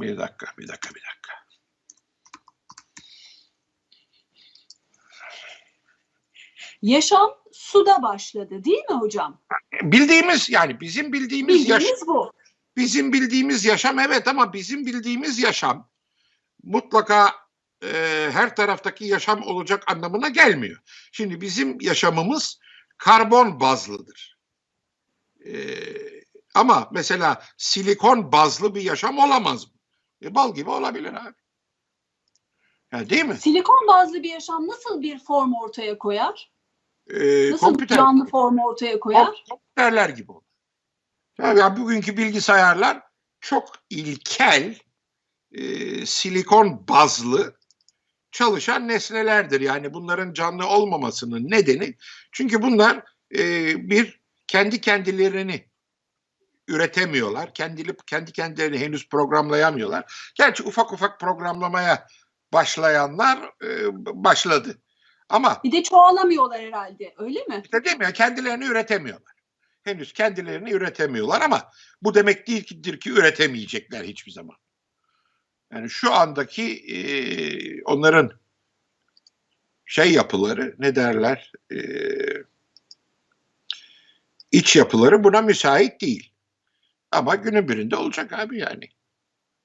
Bir dakika, bir dakika, bir dakika. Yaşam suda başladı değil mi hocam? Bildiğimiz yani bizim bildiğimiz Bildiğimiz bu. bizim bildiğimiz yaşam evet ama bizim bildiğimiz yaşam mutlaka e, her taraftaki yaşam olacak anlamına gelmiyor. Şimdi bizim yaşamımız karbon bazlıdır. E, ama mesela silikon bazlı bir yaşam olamaz mı? E, bal gibi olabilir abi. Ya değil mi? Silikon bazlı bir yaşam nasıl bir form ortaya koyar? E, Nasıl kompüter, canlı form ortaya koyar? kom- kompüterler gibi olur. Ya, ya bugünkü bilgisayarlar çok ilkel e, silikon bazlı çalışan nesnelerdir. Yani bunların canlı olmamasının nedeni çünkü bunlar e, bir kendi kendilerini üretemiyorlar. Kendi, kendi kendilerini henüz programlayamıyorlar. Gerçi ufak ufak programlamaya başlayanlar e, başladı. Ama Bir de çoğalamıyorlar herhalde öyle mi? işte değil mi? ya, Kendilerini üretemiyorlar. Henüz kendilerini üretemiyorlar ama bu demek değildir ki üretemeyecekler hiçbir zaman. Yani şu andaki e, onların şey yapıları ne derler e, iç yapıları buna müsait değil. Ama günün birinde olacak abi yani.